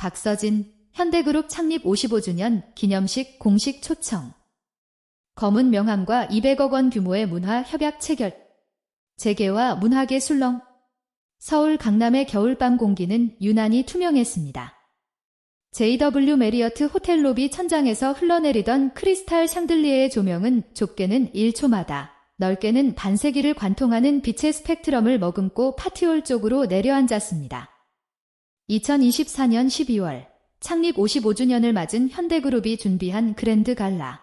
박서진, 현대그룹 창립 55주년 기념식 공식 초청. 검은 명함과 200억 원 규모의 문화 협약 체결. 재개와 문학의 술렁. 서울 강남의 겨울밤 공기는 유난히 투명했습니다. JW 메리어트 호텔 로비 천장에서 흘러내리던 크리스탈 샹들리에의 조명은 좁게는 1초마다, 넓게는 반세기를 관통하는 빛의 스펙트럼을 머금고 파티홀 쪽으로 내려앉았습니다. 2024년 12월 창립 55주년을 맞은 현대그룹이 준비한 그랜드 갈라.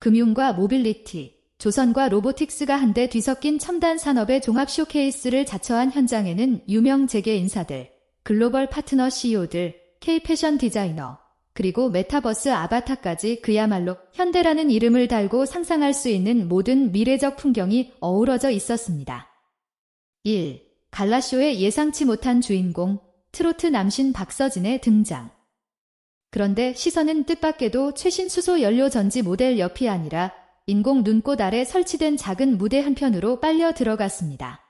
금융과 모빌리티, 조선과 로보틱스가 한데 뒤섞인 첨단 산업의 종합 쇼케이스를 자처한 현장에는 유명 재계 인사들, 글로벌 파트너 CEO들, K-패션 디자이너, 그리고 메타버스 아바타까지 그야말로 현대라는 이름을 달고 상상할 수 있는 모든 미래적 풍경이 어우러져 있었습니다. 1. 갈라쇼의 예상치 못한 주인공, 트로트 남신 박서진의 등장. 그런데 시선은 뜻밖에도 최신 수소 연료 전지 모델 옆이 아니라 인공 눈꽃 아래 설치된 작은 무대 한편으로 빨려 들어갔습니다.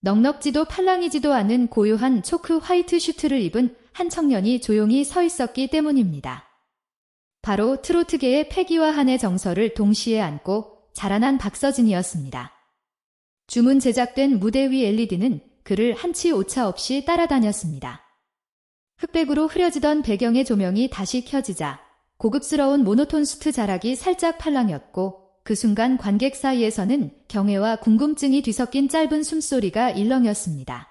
넉넉지도 팔랑이지도 않은 고요한 초크 화이트 슈트를 입은 한 청년이 조용히 서 있었기 때문입니다. 바로 트로트계의 패기와 한의 정서를 동시에 안고 자라난 박서진이었습니다. 주문 제작된 무대 위 LED는 그를 한치 오차 없이 따라다녔습니다. 흑백으로 흐려지던 배경의 조명이 다시 켜지자 고급스러운 모노톤 수트 자락이 살짝 팔랑였고 그 순간 관객 사이에서는 경애와 궁금증이 뒤섞인 짧은 숨소리가 일렁였습니다.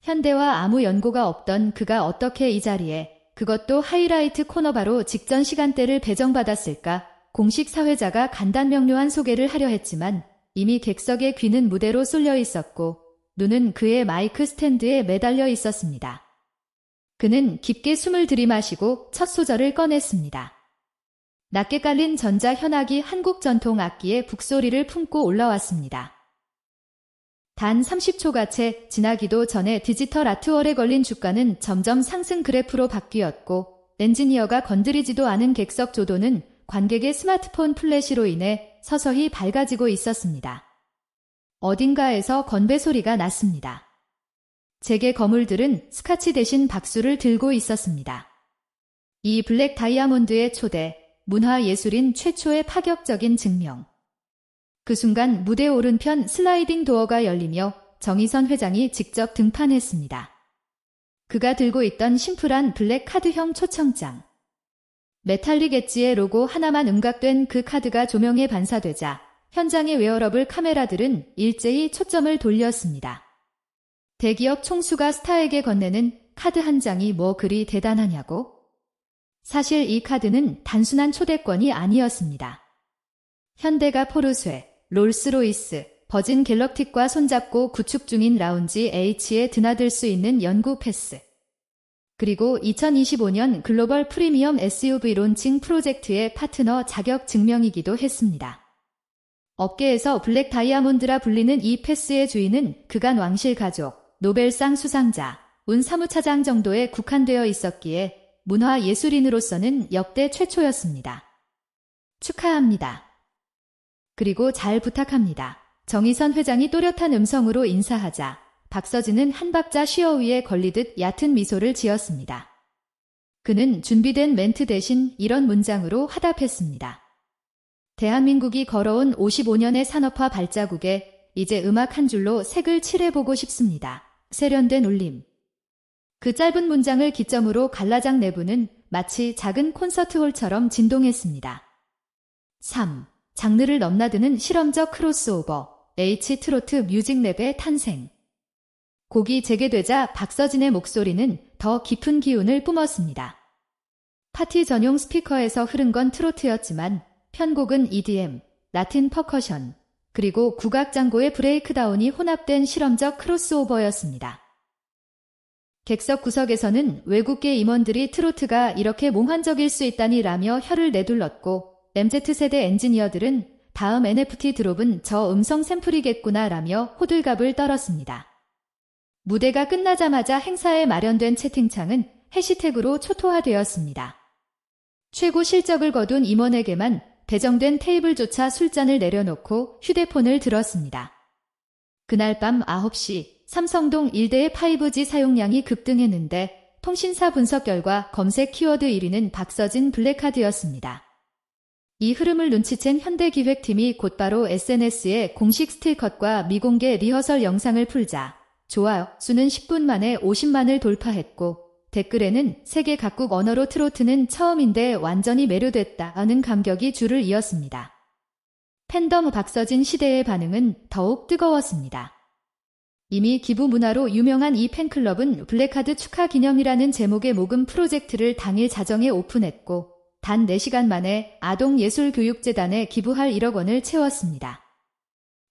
현대와 아무 연고가 없던 그가 어떻게 이 자리에 그것도 하이라이트 코너 바로 직전 시간대를 배정받았을까 공식 사회자가 간단 명료한 소개를 하려 했지만 이미 객석의 귀는 무대로 쏠려 있었고 눈은 그의 마이크 스탠드에 매달려 있었습니다. 그는 깊게 숨을 들이마시고 첫 소절을 꺼냈습니다. 낮게 깔린 전자 현악이 한국 전통 악기의 북소리를 품고 올라왔습니다. 단 30초가 채 지나기도 전에 디지털 아트월에 걸린 주가는 점점 상승 그래프로 바뀌었고 엔지니어가 건드리지도 않은 객석 조도는 관객의 스마트폰 플래시로 인해 서서히 밝아지고 있었습니다. 어딘가에서 건배 소리가 났습니다. 제게 거물들은 스카치 대신 박수를 들고 있었습니다. 이 블랙 다이아몬드의 초대, 문화예술인 최초의 파격적인 증명. 그 순간 무대 오른편 슬라이딩 도어가 열리며 정의선 회장이 직접 등판했습니다. 그가 들고 있던 심플한 블랙 카드형 초청장. 메탈릭 엣지의 로고 하나만 음각된 그 카드가 조명에 반사되자 현장의 웨어러블 카메라들은 일제히 초점을 돌렸습니다. 대기업 총수가 스타에게 건네는 카드 한 장이 뭐 그리 대단하냐고? 사실 이 카드는 단순한 초대권이 아니었습니다. 현대가 포르쉐, 롤스로이스, 버진 갤럭틱과 손잡고 구축 중인 라운지 H에 드나들 수 있는 연구 패스. 그리고 2025년 글로벌 프리미엄 SUV 론칭 프로젝트의 파트너 자격 증명이기도 했습니다. 업계에서 블랙 다이아몬드라 불리는 이 패스의 주인은 그간 왕실 가족, 노벨상 수상자, 운 사무차장 정도에 국한되어 있었기에 문화 예술인으로서는 역대 최초였습니다. 축하합니다. 그리고 잘 부탁합니다. 정의선 회장이 또렷한 음성으로 인사하자 박서진은 한 박자 쉬어 위에 걸리듯 얕은 미소를 지었습니다. 그는 준비된 멘트 대신 이런 문장으로 화답했습니다. 대한민국이 걸어온 55년의 산업화 발자국에 이제 음악 한 줄로 색을 칠해보고 싶습니다. 세련된 울림. 그 짧은 문장을 기점으로 갈라장 내부는 마치 작은 콘서트홀처럼 진동했습니다. 3. 장르를 넘나드는 실험적 크로스오버, H 트로트 뮤직랩의 탄생. 곡이 재개되자 박서진의 목소리는 더 깊은 기운을 뿜었습니다. 파티 전용 스피커에서 흐른 건 트로트였지만 편곡은 EDM, 라틴 퍼커션, 그리고 국악장고의 브레이크다운이 혼합된 실험적 크로스오버였습니다. 객석 구석에서는 외국계 임원들이 트로트가 이렇게 몽환적일 수 있다니 라며 혀를 내둘렀고 MZ세대 엔지니어들은 다음 NFT 드롭은 저 음성 샘플이겠구나 라며 호들갑을 떨었습니다. 무대가 끝나자마자 행사에 마련된 채팅창은 해시태그로 초토화되었습니다. 최고 실적을 거둔 임원에게만 배정된 테이블조차 술잔을 내려놓고 휴대폰을 들었습니다. 그날 밤 9시 삼성동 일대의 5G 사용량이 급등했는데 통신사 분석 결과 검색 키워드 1위는 박서진 블랙카드였습니다. 이 흐름을 눈치챈 현대기획팀이 곧바로 SNS에 공식 스틸컷과 미공개 리허설 영상을 풀자 좋아요 수는 10분 만에 50만을 돌파했고 댓글에는 세계 각국 언어로 트로트는 처음인데 완전히 매료됐다는 감격이 줄을 이었습니다. 팬덤 박서진 시대의 반응은 더욱 뜨거웠습니다. 이미 기부 문화로 유명한 이 팬클럽은 블랙카드 축하 기념이라는 제목의 모금 프로젝트를 당일 자정에 오픈했고 단 4시간 만에 아동예술교육재단에 기부할 1억 원을 채웠습니다.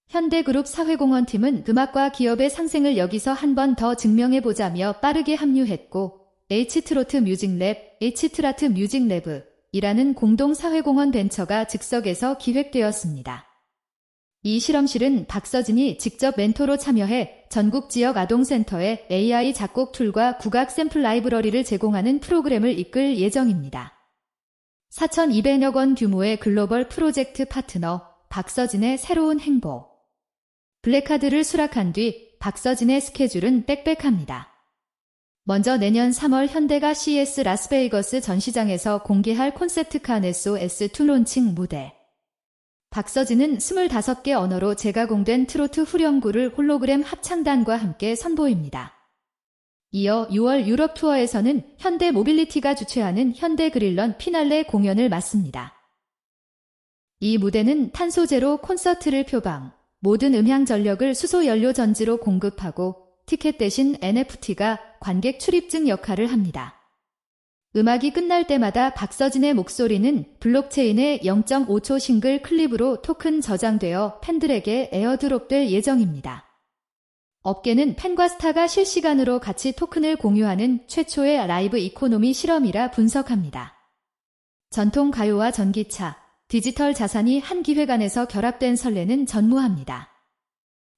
현대그룹 사회공헌팀은 음악과 기업의 상생을 여기서 한 번 더 증명해보자며 빠르게 합류했고 H트로트 뮤직랩, H트라트 뮤직랩 이라는 공동 사회공헌 벤처가 즉석에서 기획되었습니다. 이 실험실은 박서진이 직접 멘토로 참여해 전국 지역 아동센터에 AI 작곡 툴과 국악 샘플 라이브러리를 제공하는 프로그램을 이끌 예정입니다. 4,200여 원 규모의 글로벌 프로젝트 파트너 박서진의 새로운 행보. 블랙카드를 수락한 뒤 박서진의 스케줄은 빽빽합니다. 먼저 내년 3월 현대가 CS 라스베이거스 전시장에서 공개할 콘셉트카 네소 S2 론칭 무대. 박서진은 25개 언어로 재가공된 트로트 후렴구를 홀로그램 합창단과 함께 선보입니다. 이어 6월 유럽 투어에서는 현대 모빌리티가 주최하는 현대 그릴런 피날레 공연을 맞습니다. 이 무대는 탄소 제로 콘서트를 표방, 모든 음향 전력을 수소 연료 전지로 공급하고 티켓 대신 NFT가 관객 출입증 역할을 합니다. 음악이 끝날 때마다 박서진의 목소리는 블록체인의 0.5초 싱글 클립으로 토큰 저장되어 팬들에게 에어드롭될 예정입니다. 업계는 팬과 스타가 실시간으로 같이 토큰을 공유하는 최초의 라이브 이코노미 실험이라 분석합니다. 전통 가요와 전기차, 디지털 자산이 한 기획안에서 결합된 설레는 전무합니다.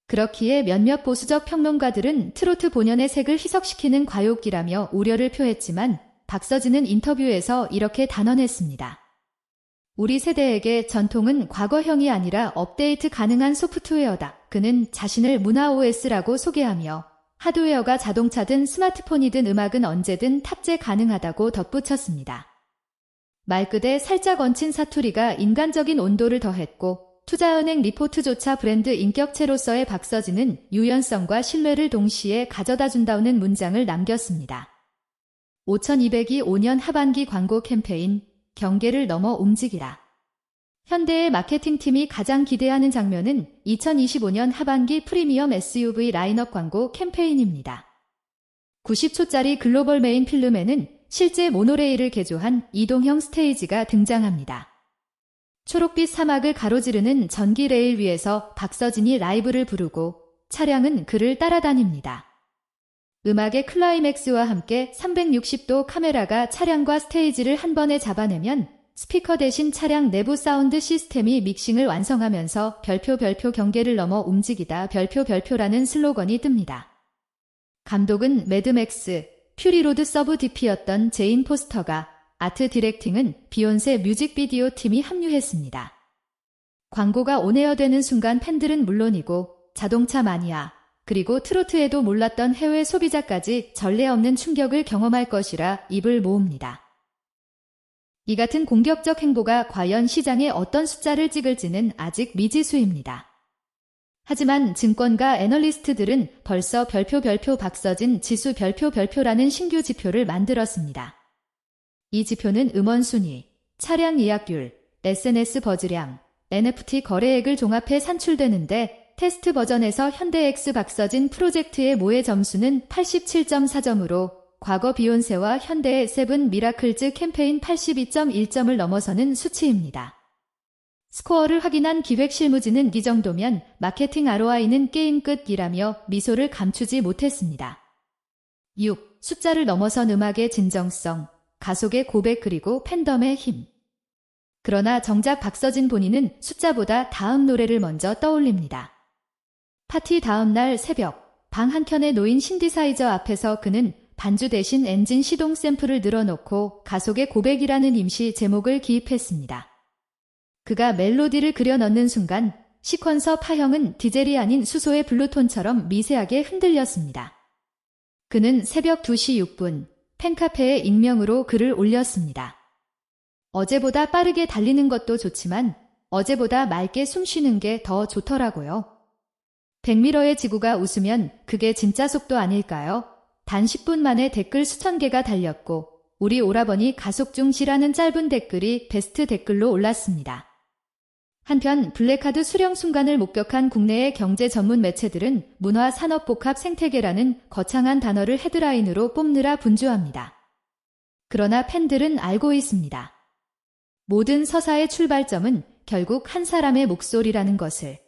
그렇기에 몇몇 보수적 평론가들은 트로트 본연의 색을 희석시키는 과욕기라며 우려를 표했지만 박서진은 인터뷰에서 이렇게 단언했습니다. 우리 세대에게 전통은 과거형이 아니라 업데이트 가능한 소프트웨어다. 그는 자신을 문화 OS라고 소개하며 하드웨어가 자동차든 스마트폰이든 음악은 언제든 탑재 가능하다고 덧붙였습니다. 말끝에 살짝 얹힌 사투리가 인간적인 온도를 더했고 투자은행 리포트조차 브랜드 인격체로서의 박서진은 유연성과 신뢰를 동시에 가져다 준다는 문장을 남겼습니다. 5200이 5년 하반기 광고 캠페인 경계를 넘어 움직이라. 현대의 마케팅팀이 가장 기대하는 장면은 2025년 하반기 프리미엄 SUV 라인업 광고 캠페인입니다. 90초짜리 글로벌 메인 필름에는 실제 모노레일을 개조한 이동형 스테이지가 등장합니다. 초록빛 사막을 가로지르는 전기 레일 위에서 박서진이 라이브를 부르고 차량은 그를 따라다닙니다. 음악의 클라이맥스와 함께 360도 카메라가 차량과 스테이지를 한 번에 잡아내면 스피커 대신 차량 내부 사운드 시스템이 믹싱을 완성하면서 별표 별표 경계를 넘어 움직이다 별표 별표라는 슬로건이 뜹니다. 감독은 매드맥스, 퓨리로드 서브 DP였던 제인 포스터가 아트 디렉팅은 비욘세 뮤직비디오 팀이 합류했습니다. 광고가 온에어되는 순간 팬들은 물론이고 자동차 마니아, 그리고 트로트에도 몰랐던 해외 소비자까지 전례 없는 충격을 경험할 것이라 입을 모읍니다. 이 같은 공격적 행보가 과연 시장에 어떤 숫자를 찍을지는 아직 미지수입니다. 하지만 증권가 애널리스트들은 벌써 별표 별표 박서진 지수 별표 별표라는 신규 지표를 만들었습니다. 이 지표는 음원 순위, 차량 예약률, SNS 버즈량, NFT 거래액을 종합해 산출되는데 테스트 버전에서 현대X 박서진 프로젝트의 모의 점수는 87.4점으로 과거 비욘세와 현대의 세븐 미라클즈 캠페인 82.1점을 넘어서는 수치입니다. 스코어를 확인한 기획 실무진은 이 정도면 마케팅 ROI는 게임 끝이라며 미소를 감추지 못했습니다. 6. 숫자를 넘어선 음악의 진정성, 가속의 고백 그리고 팬덤의 힘. 그러나 정작 박서진 본인은 숫자보다 다음 노래를 먼저 떠올립니다. 파티 다음 날 새벽, 방 한켠에 놓인 신디사이저 앞에서 그는 반주 대신 엔진 시동 샘플을 늘어놓고 가속의 고백이라는 임시 제목을 기입했습니다. 그가 멜로디를 그려 넣는 순간 시퀀서 파형은 디젤이 아닌 수소의 블루톤처럼 미세하게 흔들렸습니다. 그는 새벽 2시 6분 팬카페에 익명으로 글을 올렸습니다. 어제보다 빠르게 달리는 것도 좋지만 어제보다 맑게 숨 쉬는 게 더 좋더라고요. 백미러의 지구가 웃으면 그게 진짜 속도 아닐까요? 단 10분 만에 댓글 수천 개가 달렸고 우리 오라버니 가속 중시라는 짧은 댓글이 베스트 댓글로 올랐습니다. 한편 블랙카드 수령 순간을 목격한 국내의 경제 전문 매체들은 문화 산업 복합 생태계라는 거창한 단어를 헤드라인으로 뽑느라 분주합니다. 그러나 팬들은 알고 있습니다. 모든 서사의 출발점은 결국 한 사람의 목소리라는 것을.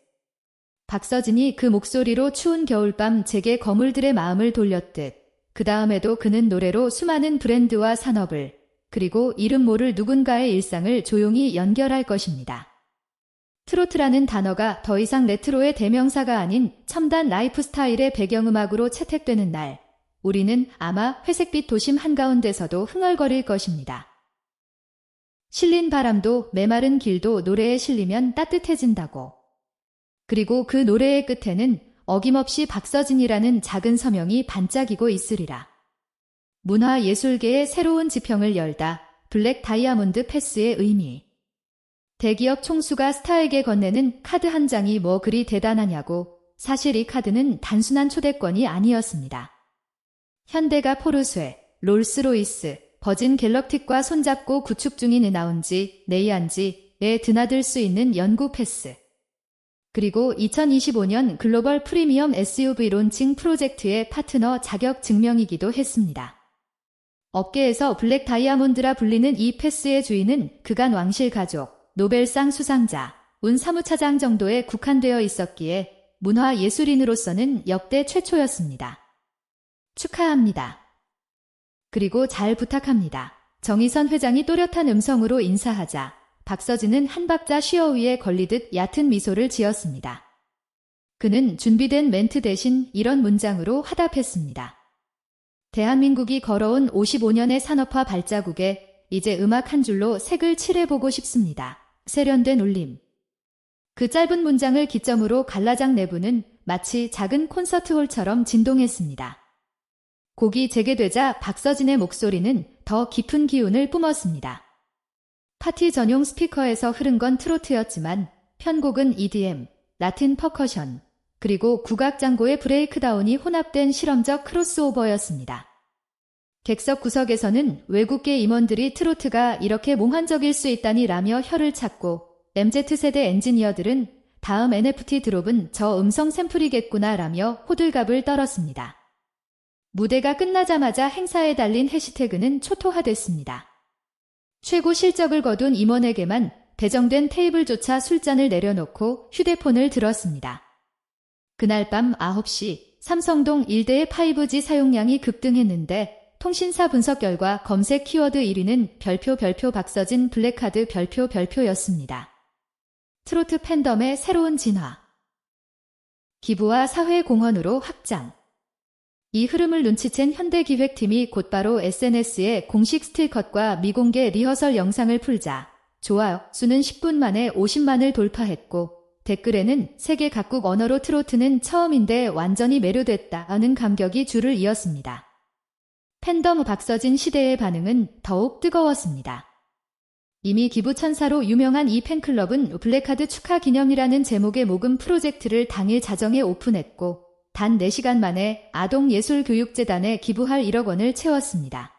박서진이 그 목소리로 추운 겨울밤 제게 거물들의 마음을 돌렸듯 그 다음에도 그는 노래로 수많은 브랜드와 산업을 그리고 이름 모를 누군가의 일상을 조용히 연결할 것입니다. 트로트라는 단어가 더 이상 레트로의 대명사가 아닌 첨단 라이프 스타일의 배경음악으로 채택되는 날, 우리는 아마 회색빛 도심 한가운데서도 흥얼거릴 것입니다. 실린 바람도 메마른 길도 노래에 실리면 따뜻해진다고. 그리고 그 노래의 끝에는 어김없이 박서진이라는 작은 서명이 반짝이고 있으리라. 문화 예술계의 새로운 지평을 열다 블랙 다이아몬드 패스의 의미. 대기업 총수가 스타에게 건네는 카드 한 장이 뭐 그리 대단하냐고 사실 이 카드는 단순한 초대권이 아니었습니다. 현대가 포르쉐, 롤스로이스, 버진 갤럭틱과 손잡고 구축 중인 은하운지, 네이안지에 드나들 수 있는 연구 패스. 그리고 2025년 글로벌 프리미엄 SUV 론칭 프로젝트의 파트너 자격 증명이기도 했습니다. 업계에서 블랙 다이아몬드라 불리는 이 패스의 주인은 그간 왕실 가족, 노벨상 수상자, 운 사무차장 정도에 국한되어 있었기에 문화 예술인으로서는 역대 최초였습니다. 축하합니다. 그리고 잘 부탁합니다. 정의선 회장이 또렷한 음성으로 인사하자 박서진은 한 박자 쉬어 위에 걸리듯 얕은 미소를 지었습니다. 그는 준비된 멘트 대신 이런 문장으로 화답했습니다. 대한민국이 걸어온 55년의 산업화 발자국에 이제 음악 한 줄로 색을 칠해보고 싶습니다. 세련된 울림. 그 짧은 문장을 기점으로 갈라장 내부는 마치 작은 콘서트홀처럼 진동했습니다. 곡이 재개되자 박서진의 목소리는 더 깊은 기운을 뿜었습니다. 파티 전용 스피커에서 흐른 건 트로트였지만 편곡은 EDM, 라틴 퍼커션, 그리고 국악장고의 브레이크다운이 혼합된 실험적 크로스오버였습니다. 객석 구석에서는 외국계 임원들이 트로트가 이렇게 몽환적일 수 있다니 라며 혀를 찾고 MZ세대 엔지니어들은 다음 NFT 드롭은 저 음성 샘플이겠구나 라며 호들갑을 떨었습니다. 무대가 끝나자마자 행사에 달린 해시태그는 초토화됐습니다. 최고 실적을 거둔 임원에게만 배정된 테이블조차 술잔을 내려놓고 휴대폰을 들었습니다. 그날 밤 9시 삼성동 일대의 5G 사용량이 급등했는데 통신사 분석 결과 검색 키워드 1위는 별표 별표 박서진 블랙카드 별표 별표였습니다. 트로트 팬덤의 새로운 진화. 기부와 사회공헌으로 확장. 이 흐름을 눈치챈 현대기획팀이 곧바로 SNS에 공식 스틸컷과 미공개 리허설 영상을 풀자 좋아요 수는 10분 만에 50만을 돌파했고 댓글에는 세계 각국 언어로 트로트는 처음인데 완전히 매료됐다는 감격이 줄을 이었습니다. 팬덤 박서진 시대의 반응은 더욱 뜨거웠습니다. 이미 기부천사로 유명한 이 팬클럽은 블랙카드 축하 기념이라는 제목의 모금 프로젝트를 당일 자정에 오픈했고 단 4시간 만에 아동예술교육재단에 기부할 1억 원을 채웠습니다.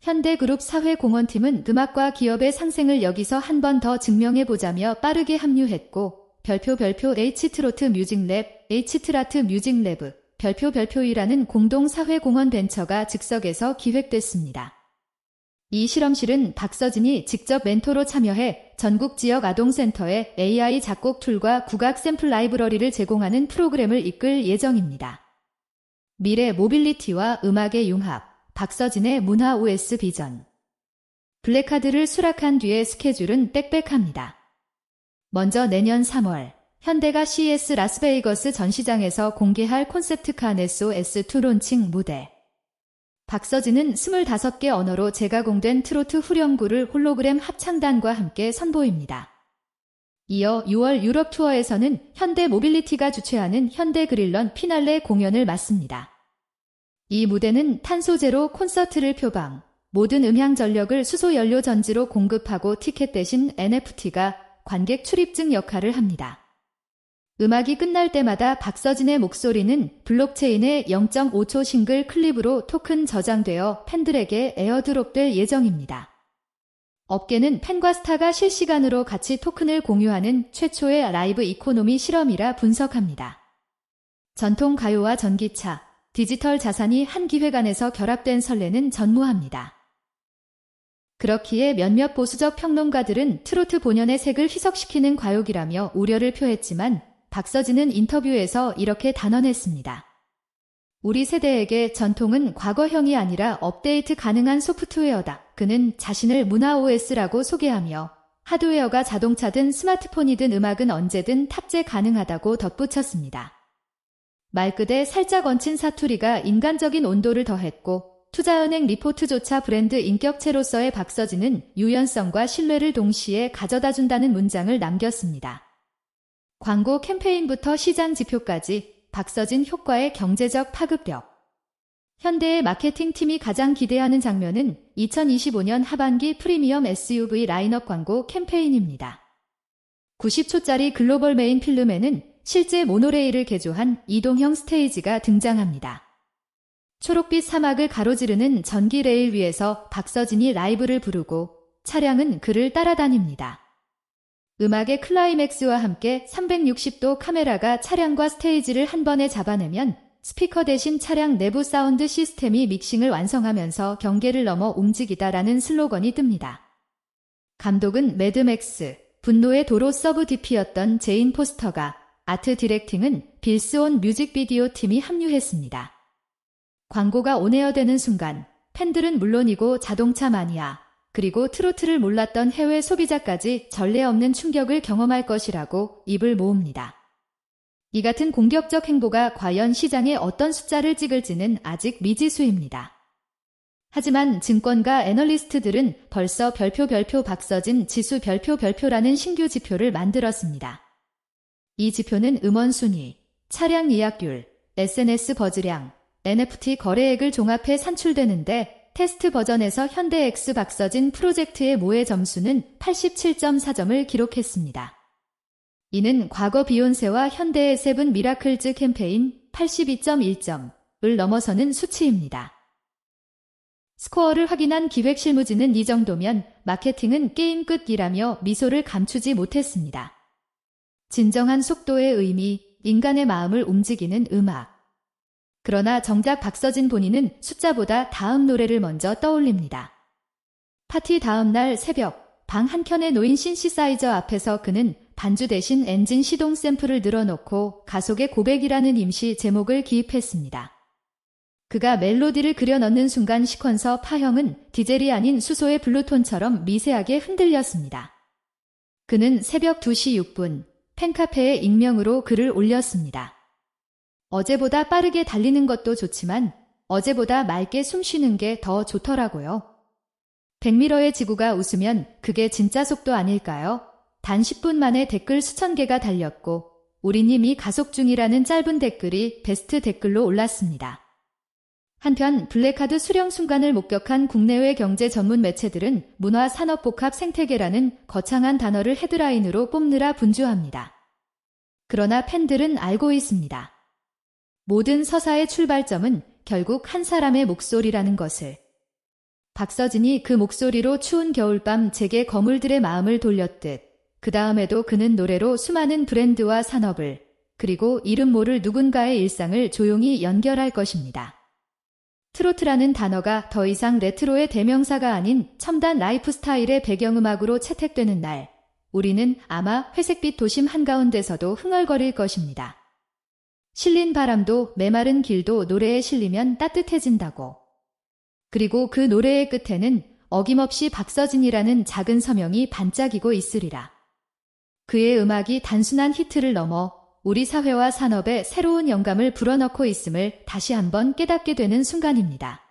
현대그룹 사회공헌팀은 음악과 기업의 상생을 여기서 한 번 더 증명해보자며 빠르게 합류했고 별표 별표 H트로트 뮤직랩, H트라트 뮤직랩, 별표 별표이라는 공동사회공헌 벤처가 즉석에서 기획됐습니다. 이 실험실은 박서진이 직접 멘토로 참여해 전국 지역 아동센터에 AI 작곡 툴과 국악 샘플 라이브러리를 제공하는 프로그램을 이끌 예정입니다. 미래 모빌리티와 음악의 융합, 박서진의 문화 OS 비전. 블랙카드를 수락한 뒤의 스케줄은 빽빽합니다. 먼저 내년 3월, 현대가 CES 라스베이거스 전시장에서 공개할 콘셉트카 네소 S2 론칭 무대. 박서진은 25개 언어로 재가공된 트로트 후렴구를 홀로그램 합창단과 함께 선보입니다. 이어 6월 유럽 투어에서는 현대 모빌리티가 주최하는 현대 그릴런 피날레 공연을 맞습니다. 이 무대는 탄소 제로 콘서트를 표방, 모든 음향 전력을 수소 연료 전지로 공급하고 티켓 대신 NFT가 관객 출입증 역할을 합니다. 음악이 끝날 때마다 박서진의 목소리는 블록체인의 0.5초 싱글 클립으로 토큰 저장되어 팬들에게 에어드롭될 예정입니다. 업계는 팬과 스타가 실시간으로 같이 토큰을 공유하는 최초의 라이브 이코노미 실험이라 분석합니다. 전통 가요와 전기차, 디지털 자산이 한 기획안에서 결합된 설레는 전무합니다. 그렇기에 몇몇 보수적 평론가들은 트로트 본연의 색을 희석시키는 과욕이라며 우려를 표했지만 박서진은 인터뷰에서 이렇게 단언했습니다. 우리 세대에게 전통은 과거형이 아니라 업데이트 가능한 소프트웨어다. 그는 자신을 문화 OS라고 소개하며 하드웨어가 자동차든 스마트폰이든 음악은 언제든 탑재 가능하다고 덧붙였습니다. 말끝에 살짝 얹힌 사투리가 인간적인 온도를 더했고 투자은행 리포트조차 브랜드 인격체로서의 박서진은 유연성과 신뢰를 동시에 가져다 준다는 문장을 남겼습니다. 광고 캠페인부터 시장 지표까지 박서진 효과의 경제적 파급력. 현대의 마케팅 팀이 가장 기대하는 장면은 2025년 하반기 프리미엄 SUV 라인업 광고 캠페인입니다. 90초짜리 글로벌 메인 필름에는 실제 모노레일을 개조한 이동형 스테이지가 등장합니다. 초록빛 사막을 가로지르는 전기 레일 위에서 박서진이 라이브를 부르고 차량은 그를 따라다닙니다. 음악의 클라이맥스와 함께 360도 카메라가 차량과 스테이지를 한 번에 잡아내면 스피커 대신 차량 내부 사운드 시스템이 믹싱을 완성하면서 경계를 넘어 움직이다라는 슬로건이 뜹니다. 감독은 매드맥스, 분노의 도로 서브 DP였던 제인 포스터가 아트 디렉팅은 빌스온 뮤직비디오 팀이 합류했습니다. 광고가 온에어되는 순간 팬들은 물론이고 자동차 마니아, 그리고 트로트를 몰랐던 해외 소비자까지 전례 없는 충격을 경험할 것이라고 입을 모읍니다. 이 같은 공격적 행보가 과연 시장에 어떤 숫자를 찍을지는 아직 미지수입니다. 하지만 증권가 애널리스트들은 벌써 별표 별표 박서진 지수 별표 별표라는 신규 지표를 만들었습니다. 이 지표는 음원 순위, 차량 예약률, SNS 버즈량, NFT 거래액을 종합해 산출되는데 테스트 버전에서 현대 X 박서진 프로젝트의 모의 점수는 87.4점을 기록했습니다. 이는 과거 비욘세와 현대의 세븐 미라클즈 캠페인 82.1점을 넘어서는 수치입니다. 스코어를 확인한 기획 실무진은 이 정도면 마케팅은 게임 끝이라며 미소를 감추지 못했습니다. 진정한 속도의 의미, 인간의 마음을 움직이는 음악. 그러나 정작 박서진 본인은 숫자보다 다음 노래를 먼저 떠올립니다. 파티 다음 날 새벽 방 한켠에 놓인 신시사이저 앞에서 그는 반주 대신 엔진 시동 샘플을 늘어놓고 가속의 고백이라는 임시 제목을 기입했습니다. 그가 멜로디를 그려 넣는 순간 시퀀서 파형은 디젤이 아닌 수소의 블루톤처럼 미세하게 흔들렸습니다. 그는 새벽 2시 6분 팬카페에 익명으로 글을 올렸습니다. 어제보다 빠르게 달리는 것도 좋지만 어제보다 맑게 숨 쉬는 게 더 좋더라고요. 백미러의 지구가 웃으면 그게 진짜 속도 아닐까요? 단 10분 만에 댓글 수천 개가 달렸고 우리님이 가속 중이라는 짧은 댓글이 베스트 댓글로 올랐습니다. 한편 블랙카드 수령 순간을 목격한 국내외 경제 전문 매체들은 문화 산업 복합 생태계라는 거창한 단어를 헤드라인으로 뽑느라 분주합니다. 그러나 팬들은 알고 있습니다. 모든 서사의 출발점은 결국 한 사람의 목소리라는 것을. 박서진이 그 목소리로 추운 겨울밤 제게 거물들의 마음을 돌렸듯 그 다음에도 그는 노래로 수많은 브랜드와 산업을 그리고 이름 모를 누군가의 일상을 조용히 연결할 것입니다. 트로트라는 단어가 더 이상 레트로의 대명사가 아닌 첨단 라이프 스타일의 배경음악으로 채택되는 날, 우리는 아마 회색빛 도심 한가운데서도 흥얼거릴 것입니다. 실린 바람도 메마른 길도 노래에 실리면 따뜻해진다고. 그리고 그 노래의 끝에는 어김없이 박서진이라는 작은 서명이 반짝이고 있으리라. 그의 음악이 단순한 히트를 넘어 우리 사회와 산업에 새로운 영감을 불어넣고 있음을 다시 한번 깨닫게 되는 순간입니다.